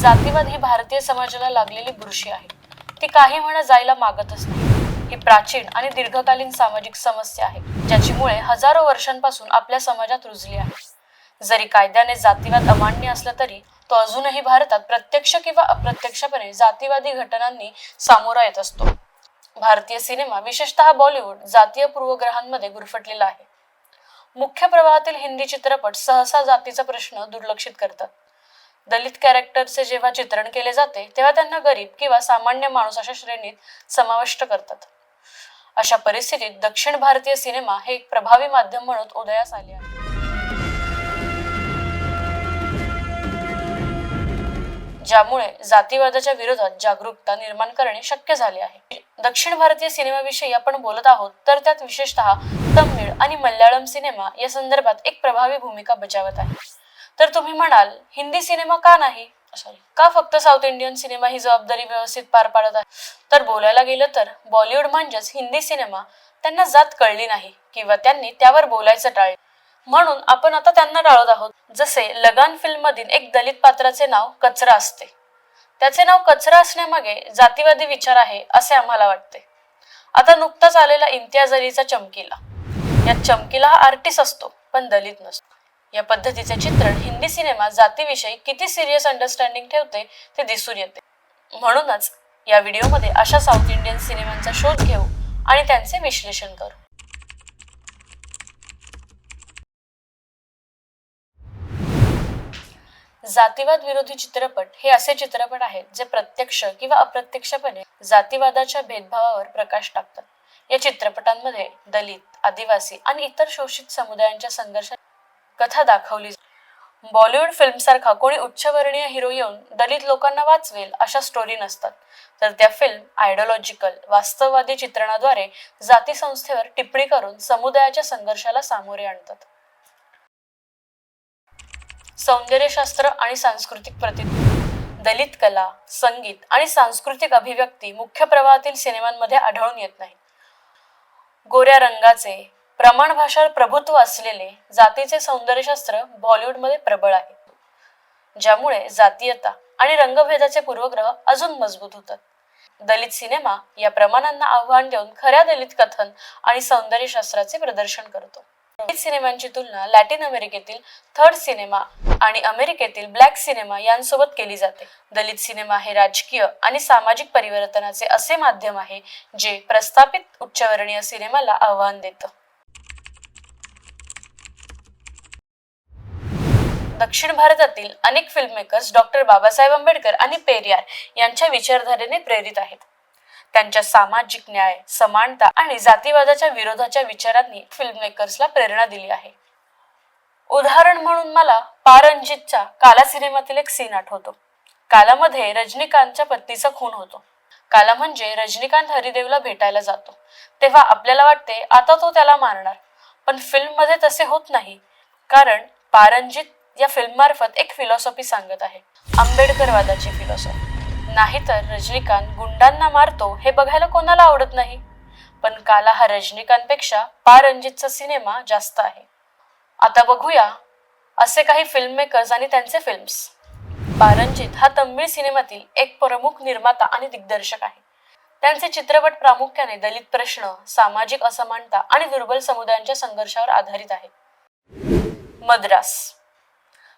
जातीवाद ही भारतीय समाजाला लागलेली बुरशी आहे. ती काही म्हणा जायला मागतच नाही. ही प्राचीन आणि दीर्घकालीन सामाजिक समस्या आहे ज्याची मुळे हजारो वर्षांपासून आपल्या समाजात रुजली आहे. जरी कायद्याने जातीवाद अमान्य असला तरी तो अजूनही भारतात प्रत्यक्ष किंवा अप्रत्यक्षपणे जातीवादी घटनांनी सामोरा येत असतो. भारतीय सिनेमा विशेषतः बॉलिवूड जातीय पूर्वग्रहांमध्ये गुरफटलेला आहे. मुख्य प्रवाहातील हिंदी चित्रपट सहसा जातीचा प्रश्न दुर्लक्षित करतात. दलित कॅरेक्टरचे जेव्हा चित्रण केले जाते तेव्हा त्यांना गरीब किंवा सामान्य माणूस अशा श्रेणीत समाविष्ट करतात. अशा परिस्थितीत दक्षिण भारतीय सिनेमा हे एक प्रभावी माध्यम म्हणून उदयास आले आहे. ज्यामुळे जातीवादाच्या विरोधात जागरूकता निर्माण करणे शक्य झाले आहे. दक्षिण भारतीय सिनेमाविषयी आपण बोलत आहोत तर त्यात विशेषतः तमिळ आणि मल्याळम सिनेमा या संदर्भात एक प्रभावी भूमिका बजावत आहे. तर तुम्ही म्हणाल हिंदी सिनेमा का नाही? सॉरी का फक्त साऊथ इंडियन सिनेमा ही जबाबदारी व्यवस्थित पार पाडत आहे? तर बोलायला गेलं तर बॉलिवूड म्हणजेच हिंदी सिनेमा त्यांना जात कळली नाही किंवा त्यांनी त्यावर बोलायचं टाळले. म्हणून आपण आता त्यांना टाळत आहोत जसे लगान फिल्म मधील एक दलित पात्राचे नाव कचरा असते. त्याचे नाव कचरा असण्यामागे जातीवादी विचार आहे असे आम्हाला वाटते. आता नुकताच आलेला इम्तियाज अलीचा चमकीला. यात चमकीला हा आर्टिस्ट असतो पण दलित नसतो. या पद्धतीचे चित्रण हिंदी सिनेमा जातीविषयी किती सिरियस अंडरस्टँडिंग ठेवते ते दिसून येते. म्हणूनच या व्हिडिओमध्ये अशा साऊथ इंडियन सिनेमांचा शोध घेऊ आणि त्यांचे विश्लेषण करू. जातीवाद विरोधी चित्रपट हे असे चित्रपट आहेत जे प्रत्यक्ष किंवा अप्रत्यक्षपणे जातीवादाच्या भेदभावावर प्रकाश टाकतात. या चित्रपटांमध्ये दलित आदिवासी आणि इतर शोषित समुदायांच्या संघर्ष कथा दाखवली. बॉलिवूड फिल्मसारखा कोणी उच्चवर्णीय हिरो येऊन दलित लोकांना वाचवेल अशा स्टोरी नसतात. तर त्या फिल्म आयडिओलॉजिकल वास्तववादी चित्रणाद्वारे जाती संस्थेवर टिप्पणी करून समुदायाच्या संघर्षाला सामोरे आणतात. सौंदर्यशास्त्र आणि सांस्कृतिक प्रति दलित कला संगीत आणि सांस्कृतिक अभिव्यक्ती मुख्य प्रवाहातील सिनेमांमध्ये आढळून येत नाही. गोऱ्या रंगाचे प्रमाण भाषा प्रभुत्व असलेले जातीचे सौंदर्यशास्त्र बॉलिवूडमध्ये प्रबळ आहे. ज्यामुळे जातीयता आणि रंगभेदाचे पूर्वग्रह अजून मजबूत होतात. दलित सिनेमा या प्रमाणांना आव्हान देऊन खऱ्या दलित कथन आणि सौंदर्यशास्त्राचे प्रदर्शन करतो. दलित सिनेमांची तुलना लॅटिन अमेरिकेतील थर्ड सिनेमा आणि अमेरिकेतील ब्लॅक सिनेमा यांसोबत केली जाते. दलित सिनेमा हे राजकीय आणि सामाजिक परिवर्तनाचे असे माध्यम आहे जे प्रस्थापित उच्चवर्णीय सिनेमाला आव्हान देतं. दक्षिण भारतातील अनेक फिल्ममेकर्स डॉक्टर बाबासाहेब आंबेडकर आणि पेरियार यांच्या विचारधारेने प्रेरित आहेत. त्यांच्या सामाजिक न्याय समानता आणि जातीवादाच्या विरोधाच्या विचारांनी फिल्ममेकर्सला प्रेरणा दिली आहे. उदाहरण म्हणून मला पारंजितच्या काला सिनेमातील एक सीन आठवतो. कालामध्ये रजनीकांतच्या पत्नीचा खून होतो. काला म्हणजे रजनीकांत हरिदेवला भेटायला जातो. तेव्हा आपल्याला वाटते आता तो त्याला मारणार. पण फिल्ममध्ये तसे होत नाही. कारण पारंजित या फिल्म मार्फत एक फिलॉसॉफी सांगत आहे. आंबेडकरवादाची फिलॉसॉफी नाहीतर रजनीकांत गुंडांना मारतो हे बघायला कोणाला आवडत नाही. पण काला हा रजनीकांतपेक्षा पारंजितचा सिनेमा जास्त आहे. आता बघूया असे काही फिल्ममेकर्स आणि त्यांचे फिल्म्स पारंजित हा तमिळ सिनेमातील एक प्रमुख निर्माता आणि दिग्दर्शक आहे. त्यांचे चित्रपट प्रामुख्याने दलित प्रश्न सामाजिक असमानता आणि दुर्बल समुदायांच्या संघर्षावर आधारित आहेत. मद्रास.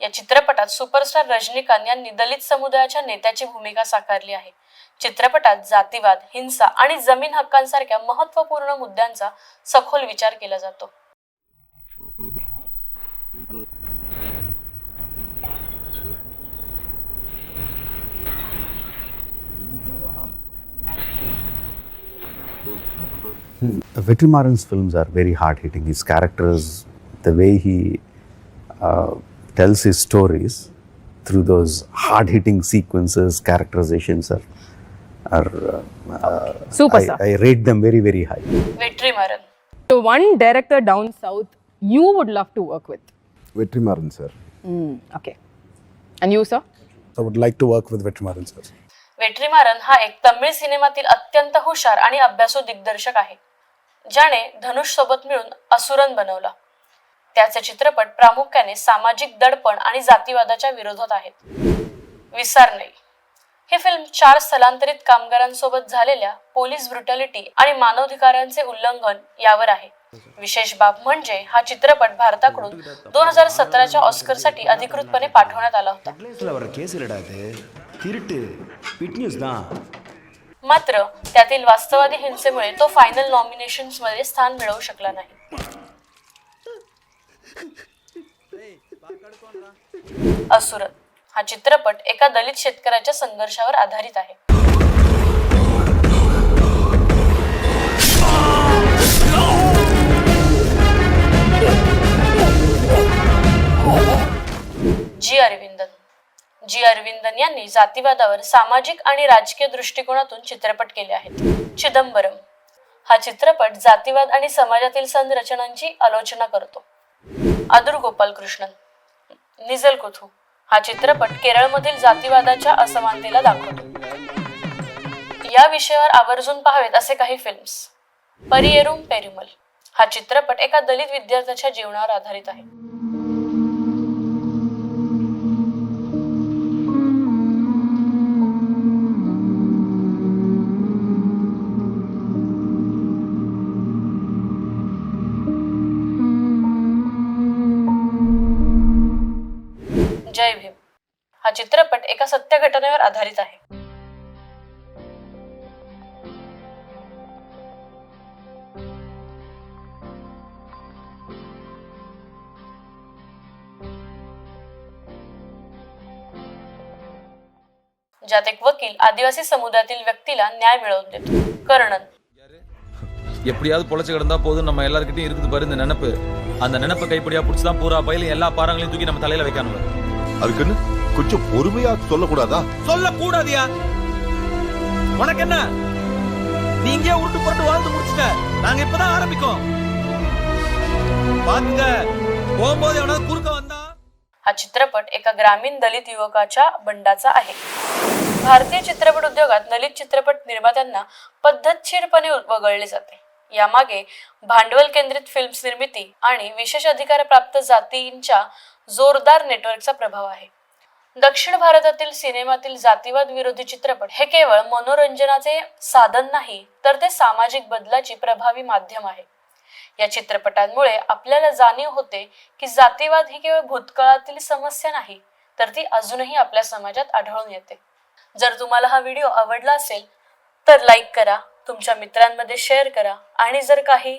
या चित्रपटात सुपरस्टार रजनीकांत यांनी दलित समुदायाच्या नेत्याची भूमिका साकारली आहे चित्रपटात जातीवाद हिंसा आणि जमीन हक्कांसारख्या महत्त्वपूर्ण मुद्द्यांचा सखोल विचार केला जातो Vetrimaran's films are very hard hitting. His characters, the way he uh, tells his stories, through those hard hitting sequences, characterizations are, are uh, uh, Super, I, sir. I rate them very, very high. वेट्रीमारन So one director down south you would love to work with. Vetrimaran, sir. Okay. And you, sir? I would like to work with Vetrimaran, sir. वेट्रीमारन हा एक तमिळ सिनेमातील अत्यंत हुशार आणि अभ्यासू दिग्दर्शक आहे ज्याने धनुष सोबत मिळून असुरन बनवला त्याचे चित्रपट प्रामुख्याने सामाजिक दडपण आणि जातीवादाच्या विरोधात आहेत. विसार नाही हे फिल्म चार स्थलांतरित कामगारांसोबत झालेल्या पोलीस ब्रुटॅलिटी आणि मानवाधिकारांचे उल्लंघन यावर आहे. विशेष बाब म्हणजे हा चित्रपट भारताकडून दोन हजार सतराच्या ऑस्करसाठी अधिकृतपणे पाठवण्यात आला होता. मात्र त्यातील वास्तवादी हिंसेमुळे तो फायनल नॉमिनेशनमध्ये स्थान मिळवू शकला नाही. असुरत हा चित्रपट एका दलित शेतकऱ्याच्या संघर्षावर आधारित आहे. जी अरविंदन. जी अरविंदन यांनी जातीवादावर सामाजिक आणि राजकीय दृष्टिकोनातून चित्रपट केले आहेत. चिदंबरम. हा चित्रपट जातीवाद आणि समाजातील संरचनांची आलोचना करतो. आदुर गोपालकृष्णन निझल कुथू हा चित्रपट केरळमधील जातीवादाच्या असमानतेला दाखवतो. या विषयावर आवर्जून पाहावेत असे काही फिल्म्स परियेरुम पेरुमल हा चित्रपट एका दलित विद्यार्थ्याच्या जीवनावर आधारित आहे. जय भीम हा चित्रपट एका सत्य घटनेवर आधारित आहे ज्यात एक वकील आदिवासी समुदायातील व्यक्तीला न्याय मिळवून देतो कर्णन எப்படியாவது பொழைச்சு கிடந்தா போதும் நம்ம எல்லாருக்கிட்டையும் இருக்குது பாரு இந்த நினைப்பு அந்த நினைப்பை கைப்படியா பிடிச்சி தான் பூரா பயிலும் எல்லா பாறாங்களையும் தூக்கி நம்ம தலையில வைக்கணும் அதுக்குன்னு கொஞ்சம் பொறுமையா சொல்லக்கூடாதா சொல்ல கூடாதியா உனக்கு என்ன நீ இங்கே உருட்டு புரட்டு வாழ்ந்து முடிச்சிட்ட நாங்க இப்பதான் ஆரம்பிக்கோம் பாத்துக்க போகும்போது எவனாவது குறுக்க வந்தா हा चित्रपट एका ग्रामीण दलित युवकाच्या बंडाचा आहे भारतीय चित्रपट उद्योगात दलित चित्रपट निर्मात्यांना पद्धतशीरपणे वगळले जाते यामागे भांडवल केंद्रित फिल्म्स निर्मिती आणि विशेष अधिकारप्राप्त जातींच्या जोरदार नेटवर्कचा प्रभाव आहे. दक्षिण भारतातील सिनेमातील जातीवाद विरोधी चित्रपट हे केवळ मनोरंजनाचे साधन नाही तर ते सामाजिक बदलाची प्रभावी माध्यम आहे. या चित्रपटांमुळे आपल्याला जाणीव होते की जातीवाद ही केवळ भूतकाळातील समस्या नाही तर ती अजूनही आपल्या समाजात आढळून येते. जर तुम्हाला हा व्हिडिओ आवडला असेल तर लाईक करा तुमच्या मित्रांमध्ये शेअर करा. आणि जर काही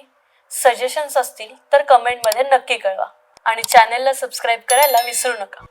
सजेशन्स असतील तर कमेंटमध्ये नक्की कळवा. आणि चॅनेलला सबस्क्राईब करायला विसरू नका.